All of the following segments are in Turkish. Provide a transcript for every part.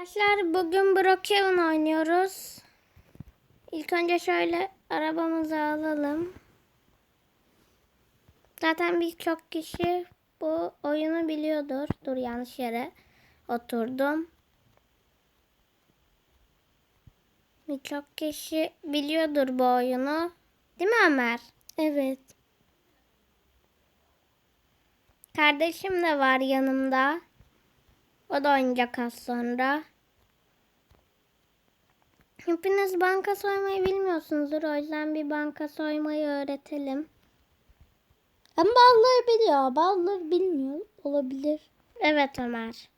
Arkadaşlar bugün Brookhaven oynuyoruz. İlk önce şöyle arabamızı alalım. Zaten birçok kişi bu oyunu biliyordur. Dur yanlış yere oturdum. Birçok kişi biliyordur bu oyunu. Değil mi Ömer? Evet. Kardeşim de var yanımda. O da oynayacak az sonra. Hepiniz banka soymayı bilmiyorsunuzdur. O yüzden bir banka soymayı öğretelim. Ama bazıları biliyor, bazıları bilmiyor. Olabilir. Evet Ömer.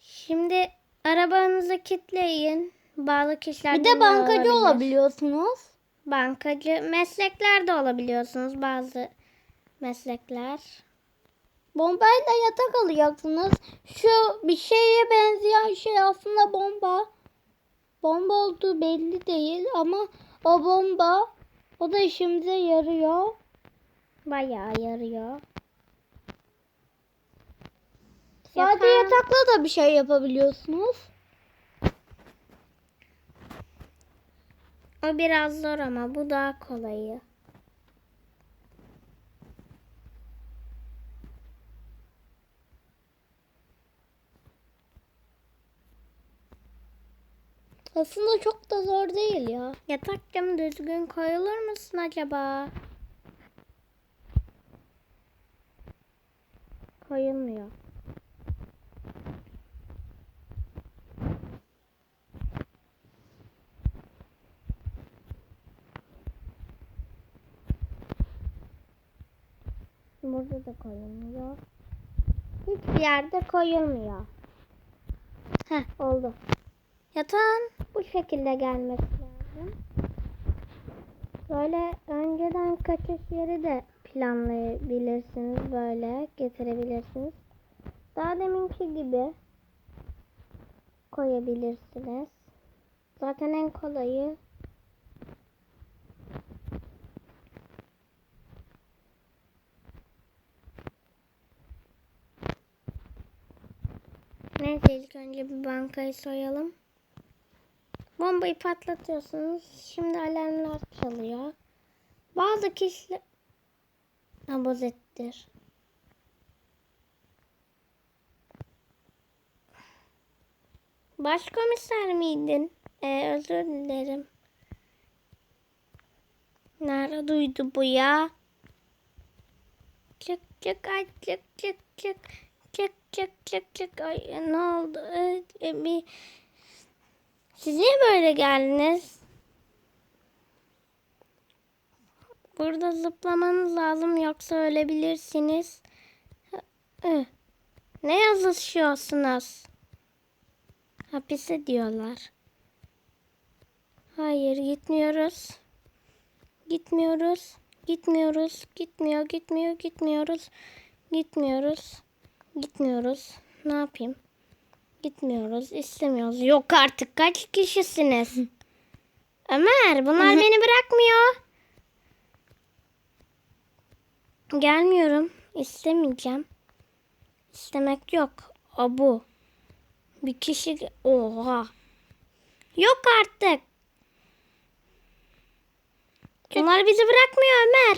Şimdi arabanızı kilitleyin. Bağlı kişiler Bir de bankacı olabilir. olabiliyorsunuz. Bankacı meslekler de olabiliyorsunuz bazı meslekler. Bombayla yatak alacaksınız. Şu bir şeye benzeyen şey aslında bomba. Bomba olduğu belli değil ama o bomba o da işimize yarıyor. Bayağı yarıyor. Sadece Yapan- yatakla da bir şey yapabiliyorsunuz. O biraz zor ama bu daha kolayı. Aslında çok da zor değil ya. Yatakcım düzgün koyulur musun acaba? Koyulmuyor. Burada da koyulmuyor. Hiçbir yerde koyulmuyor. Heh oldu. Yatağın bu şekilde gelmesi lazım. Böyle önceden kaçış yeri de planlayabilirsiniz. Böyle getirebilirsiniz. Daha deminki gibi koyabilirsiniz. Zaten en kolayı Neyse ilk önce bir bankayı soyalım. Bombayı patlatıyorsunuz. Şimdi alarmlar çalıyor. Bazı kişiler abozettir. Başkomiser miydin? Ee, özür dilerim. Nerede duydu bu ya? Çık çık ay çık çık çık. Çık çık çık çık. Ay ne oldu? Ee, bir siz niye böyle geldiniz? Burada zıplamanız lazım yoksa ölebilirsiniz. Ne yazışıyorsunuz? Hapise diyorlar. Hayır gitmiyoruz. Gitmiyoruz. Gitmiyoruz. Gitmiyor, gitmiyor, gitmiyoruz. Gitmiyoruz. Gitmiyoruz. Ne yapayım? Gitmiyoruz, istemiyoruz. Yok artık kaç kişisiniz? Ömer, bunlar beni bırakmıyor. Gelmiyorum. istemeyeceğim. İstemek yok. O bu. Bir kişi... Oha. Yok artık. Bunlar bizi bırakmıyor Ömer.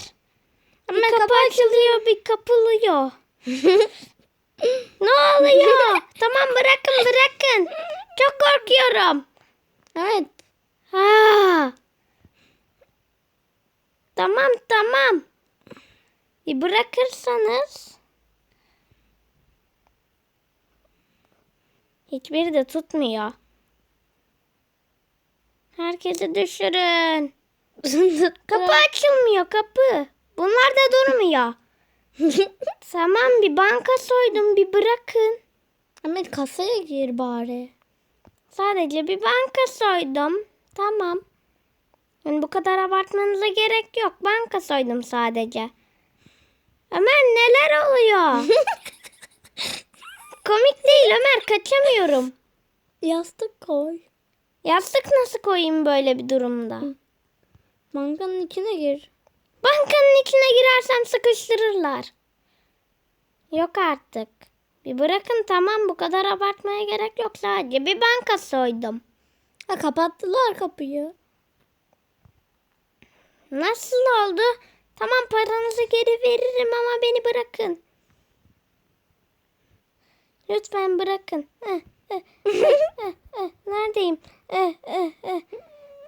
Bir kapı açılıyor, bir kapılıyor. ne oluyor? tamam bırakın bırakın. Çok korkuyorum. Evet. Ha. Tamam tamam. Bir bırakırsanız hiçbiri de tutmuyor. Herkesi düşürün. kapı açılmıyor kapı. Bunlar da durmuyor. tamam bir banka soydum bir bırakın. Ahmet kasaya gir bari. Sadece bir banka soydum. Tamam. Yani bu kadar abartmanıza gerek yok. Banka soydum sadece. Ömer neler oluyor? Komik değil Ömer kaçamıyorum. Yastık koy. Yastık nasıl koyayım böyle bir durumda? Bankanın içine gir. Bankanın içine girersem sıkıştırırlar. Yok artık. Bir bırakın tamam bu kadar abartmaya gerek yok sadece bir banka soydum. Ha, kapattılar kapıyı. Nasıl oldu? Tamam paranızı geri veririm ama beni bırakın. Lütfen bırakın. Eh, eh, eh. Neredeyim?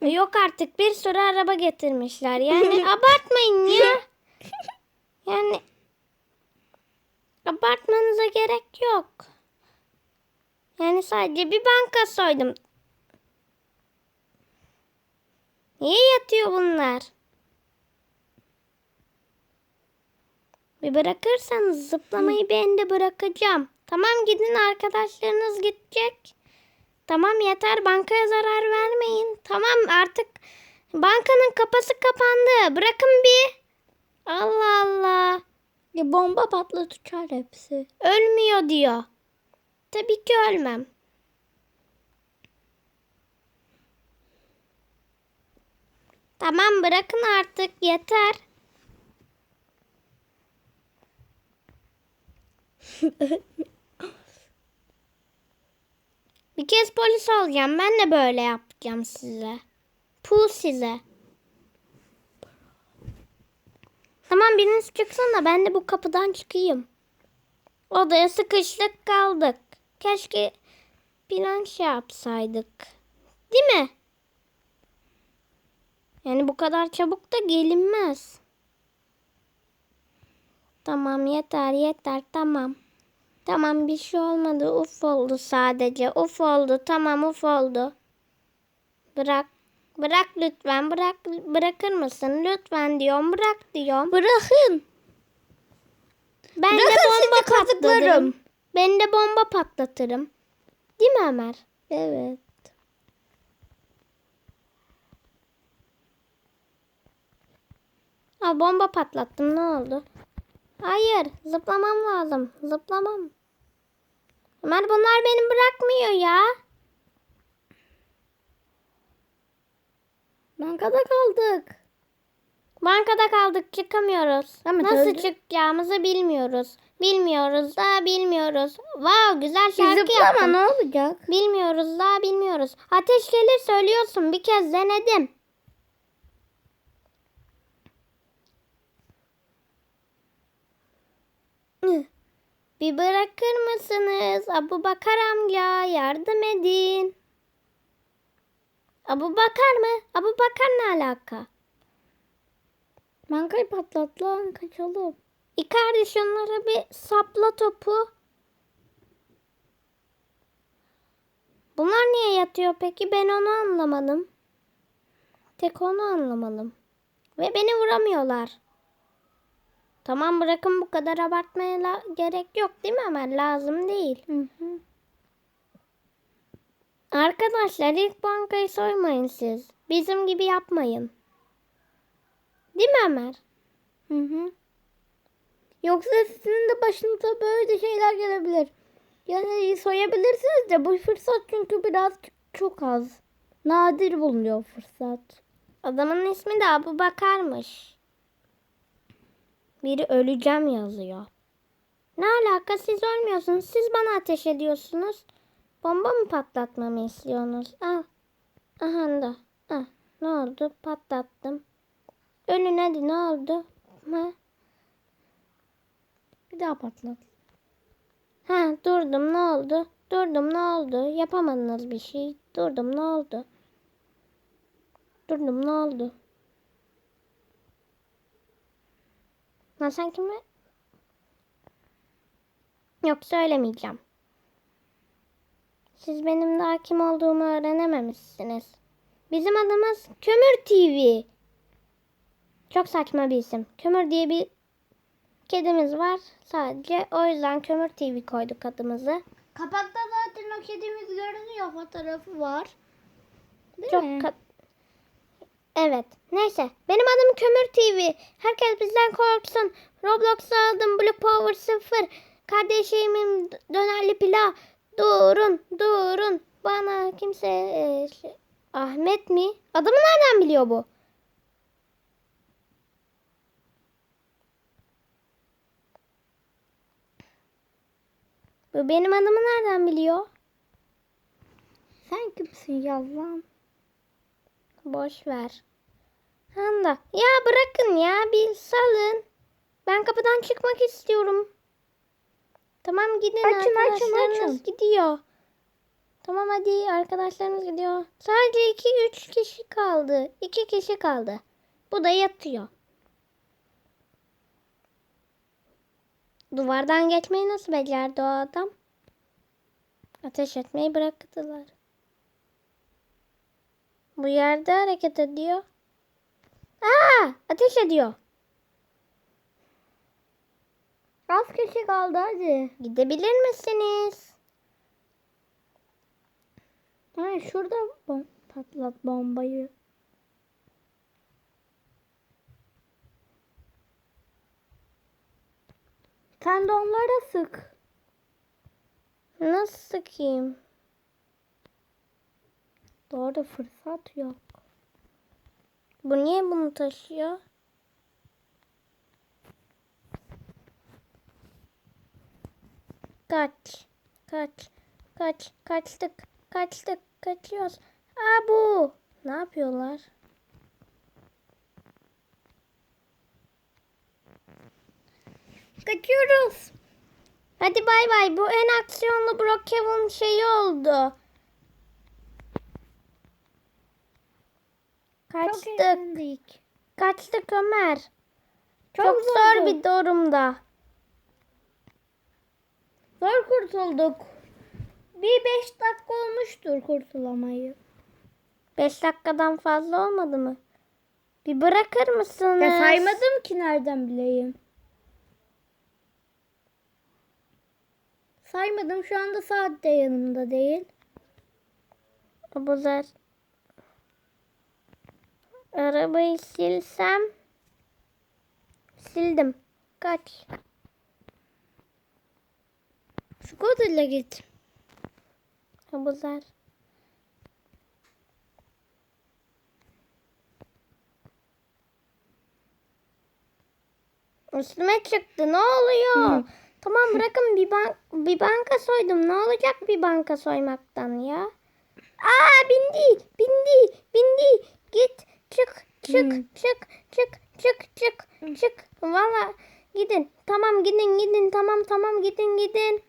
Yok artık bir sürü araba getirmişler. Yani abartmayın ya. Yani abartmanıza gerek yok. Yani sadece bir banka soydum. Niye yatıyor bunlar? Bir bırakırsanız zıplamayı ben de bırakacağım. Tamam gidin arkadaşlarınız gidecek. Tamam yeter bankaya zarar vermeyin. Tamam artık bankanın kapısı kapandı. Bırakın bir. Allah Allah. Ya bomba patlat uçar hepsi. Ölmüyor diyor. Tabii ki ölmem. Tamam bırakın artık yeter. Bir kez polis olacağım. Ben de böyle yapacağım size. Puh size. Tamam biriniz çıksın da ben de bu kapıdan çıkayım. Odaya sıkıştık kaldık. Keşke plan şey yapsaydık. Değil mi? Yani bu kadar çabuk da gelinmez. Tamam yeter yeter tamam. Tamam bir şey olmadı. Uf oldu sadece. Uf oldu. Tamam uf oldu. Bırak. Bırak lütfen. Bırak bırakır mısın? Lütfen diyorum. Bırak diyorum. Bırakın. Ben de Bırakın bomba sizi kazıklarım. patlatırım. Ben de bomba patlatırım. Değil mi Ömer? Evet. Ha bomba patlattım ne oldu? Hayır zıplamam lazım. Zıplamam. Ömer bunlar beni bırakmıyor ya. Bankada kaldık. Bankada kaldık çıkamıyoruz. Ama Nasıl öyle- çıkacağımızı bilmiyoruz. Bilmiyoruz da bilmiyoruz. Wow güzel şarkı zıplama yaptın. ne olacak? Bilmiyoruz daha bilmiyoruz. Ateş gelir söylüyorsun. Bir kez denedim. Bir bırakır mısınız? Abu Bakar amca yardım edin. Abu Bakar mı? Abu Bakar ne alaka? Bankayı patlat lan kaçalım. Icardi şunlara bir sapla topu. Bunlar niye yatıyor peki? Ben onu anlamadım. Tek onu anlamadım. Ve beni vuramıyorlar. Tamam bırakın bu kadar abartmaya la- gerek yok değil mi Ömer? Lazım değil. Hı hı. Arkadaşlar ilk bankayı soymayın siz. Bizim gibi yapmayın. Değil mi Ömer? Hı hı. Yoksa sizin de başınıza böyle şeyler gelebilir. Yani soyabilirsiniz de bu fırsat çünkü biraz çok az. Nadir bulunuyor fırsat. Adamın ismi de Abu Bakar'mış. Biri öleceğim yazıyor. Ne alaka siz ölmüyorsunuz. Siz bana ateş ediyorsunuz. Bomba mı patlatmamı istiyorsunuz? Al. Aha da. Ah, ne oldu? Patlattım. Ölün hadi ne oldu? Ha? Bir daha patlat. Ha durdum ne oldu? Durdum ne oldu? Yapamadınız bir şey. Durdum ne oldu? Durdum ne oldu? Lan sen kime? Yok söylemeyeceğim. Siz benim daha kim olduğumu öğrenememişsiniz. Bizim adımız Kömür TV. Çok saçma bir isim. Kömür diye bir kedimiz var sadece. O yüzden Kömür TV koyduk adımızı. Kapakta zaten o kedimiz görünüyor fotoğrafı var. Değil Çok mi? Evet. Neyse. Benim adım Kömür TV. Herkes bizden korksun. Roblox'a aldım. Blue Power 0. Kardeşimin dönerli pilav. Durun. Durun. Bana kimse... e, şey- Ahmet mi? Adımı nereden biliyor bu? Bu benim adımı nereden biliyor? Sen kimsin yalan? Boş ver. Handa. Ya bırakın ya bir salın. Ben kapıdan çıkmak istiyorum. Tamam gidin Açın, açın, arkadaşlarınız açın. gidiyor. Tamam hadi arkadaşlarımız gidiyor. Sadece 2-3 kişi kaldı. 2 kişi kaldı. Bu da yatıyor. Duvardan geçmeyi nasıl becerdi o adam? Ateş etmeyi bıraktılar. Bu yerde hareket ediyor. Aa, ateş ediyor. Az kişi kaldı hadi. Gidebilir misiniz? Ha, şurada bom patlat bombayı. Sen de onlara sık. Nasıl sıkayım? Doğru fırsat yok. Bu niye bunu taşıyor? Kaç. Kaç. Kaç. Kaçtık. Kaçtık. Kaçıyoruz. Aa bu. Ne yapıyorlar? Kaçıyoruz. Hadi bay bay. Bu en aksiyonlu Brookhaven şeyi oldu. Kaçtık. eğlendik. Kaçtık Ömer. Çok, Çok zor bir durumda. Zor kurtulduk. Bir beş dakika olmuştur kurtulamayı. 5 dakikadan fazla olmadı mı? Bir bırakır mısınız? Ya saymadım ki nereden bileyim. Saymadım şu anda saat de yanımda değil. Abuzer. Arabayı silsem. Sildim. Kaç. Scooter'la git. Abuzer. Üstüme çıktı. Ne oluyor? Hı. Tamam bırakın bir, ban bir banka soydum. Ne olacak bir banka soymaktan ya? Aa bindi, bindi, bindi. Git, çık, çık, Hı. çık, çık, çık, çık, çık. Valla gidin. Tamam gidin, gidin. Tamam, tamam gidin, gidin.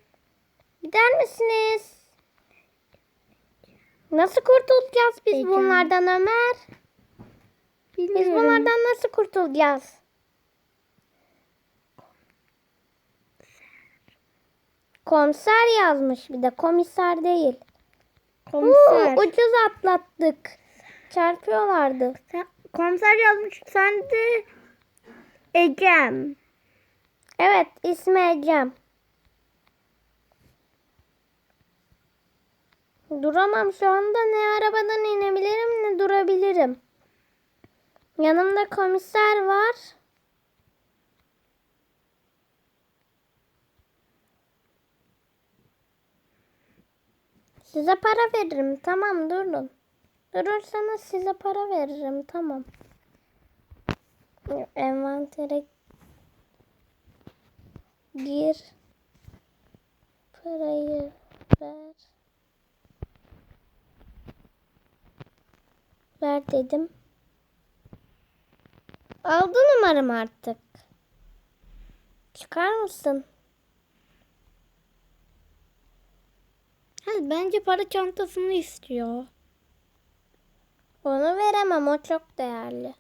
Gider misiniz? Nasıl kurtulacağız biz Peki. bunlardan Ömer? Biz Bilmiyorum. bunlardan nasıl kurtulacağız? Komiser yazmış bir de komiser değil. Komiser. Huu, ucuz atlattık. Çarpıyorlardı. Sen, komiser yazmış. Sen de Ecem. Evet ismi Ecem. Duramam şu anda ne arabadan inebilirim ne durabilirim. Yanımda komiser var. Size para veririm. Tamam durun. Durursanız size para veririm. Tamam. Envantere gir. Parayı ver. Ver dedim. Aldın umarım artık. Çıkar mısın? Ha, bence para çantasını istiyor. Onu veremem. O çok değerli.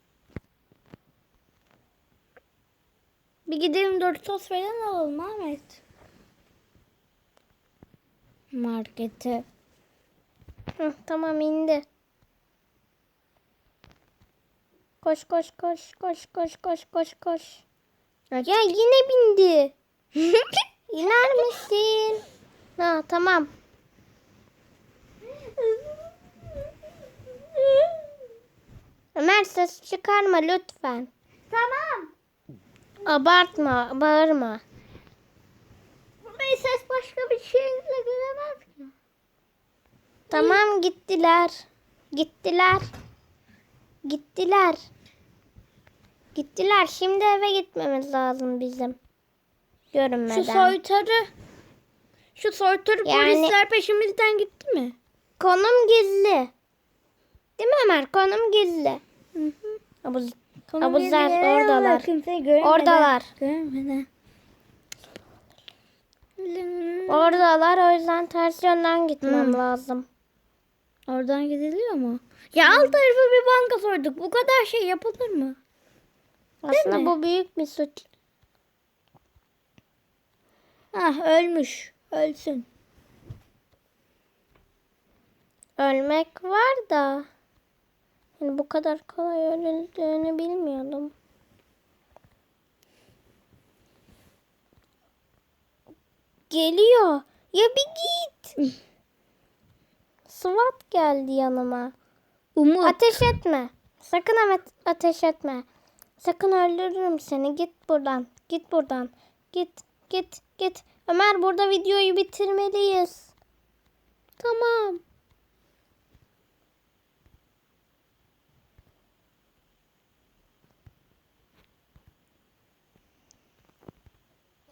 Bir gidelim Doritos falan alalım Ahmet. Markete. Hı, tamam indi. Koş koş koş koş koş koş koş koş. Ya yine bindi. İner misin? Ha tamam. Ömer ses çıkarma lütfen. Tamam. Abartma, bağırma. Burayı ses başka bir şeyle göremez ki. Tamam gittiler. Gittiler. Gittiler. Gittiler. Şimdi eve gitmemiz lazım bizim. Görünmeden. Şu soytarı. Şu soytarı Yani- polisler peşimizden gitti mi? Konum gizli. Değil mi Ömer? Konum gizli. Abuz, abuzlar oradalar. Görmeden. Oradalar. Görmeden. Oradalar o yüzden ters yönden gitmem Hmm. lazım. Oradan gidiliyor mu? Ya alt tarafı bir banka soyduk. Bu kadar şey yapılır mı? Aslında mi? bu büyük bir suç. Ah ölmüş. Ölsün. Ölmek var da yani bu kadar kolay öldüğünü bilmiyordum. Geliyor. Ya bir git. SWAT geldi yanıma. Umut. Ateş etme. Sakın ama ateş etme. Sakın öldürürüm seni. Git buradan. Git buradan. Git. Git. Git. Ömer burada videoyu bitirmeliyiz. Tamam.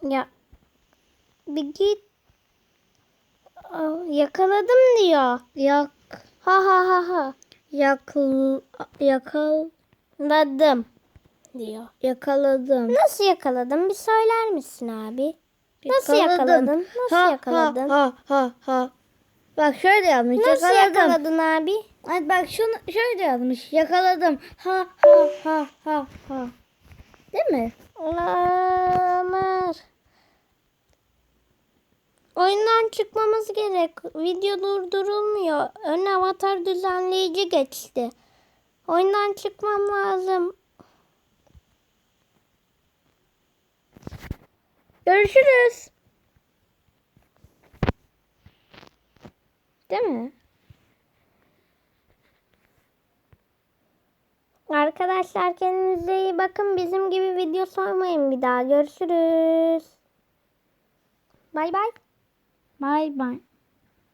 Ya bir git. Aa, Yakaladım diyor. Yak. Ha ha ha ha. Yakal. Yakal. Ladım diyor. Yakaladım. Nasıl yakaladın? Bir söyler misin abi? Nasıl yakaladın? Nasıl ha, yakaladın? Ha ha ha. Bak şöyle yazmış. Nasıl yakaladım. yakaladın abi? Hadi bak şunu şöyle yazmış. Yakaladım. Ha ha ha ha ha. Değil mi? Ömer. Oyundan çıkmamız gerek. Video durdurulmuyor. Ön avatar düzenleyici geçti. Oyundan çıkmam lazım. Görüşürüz. Değil mi? Arkadaşlar kendinize iyi bakın. Bizim gibi video sormayın bir daha. Görüşürüz. Bay bay. Bay bay.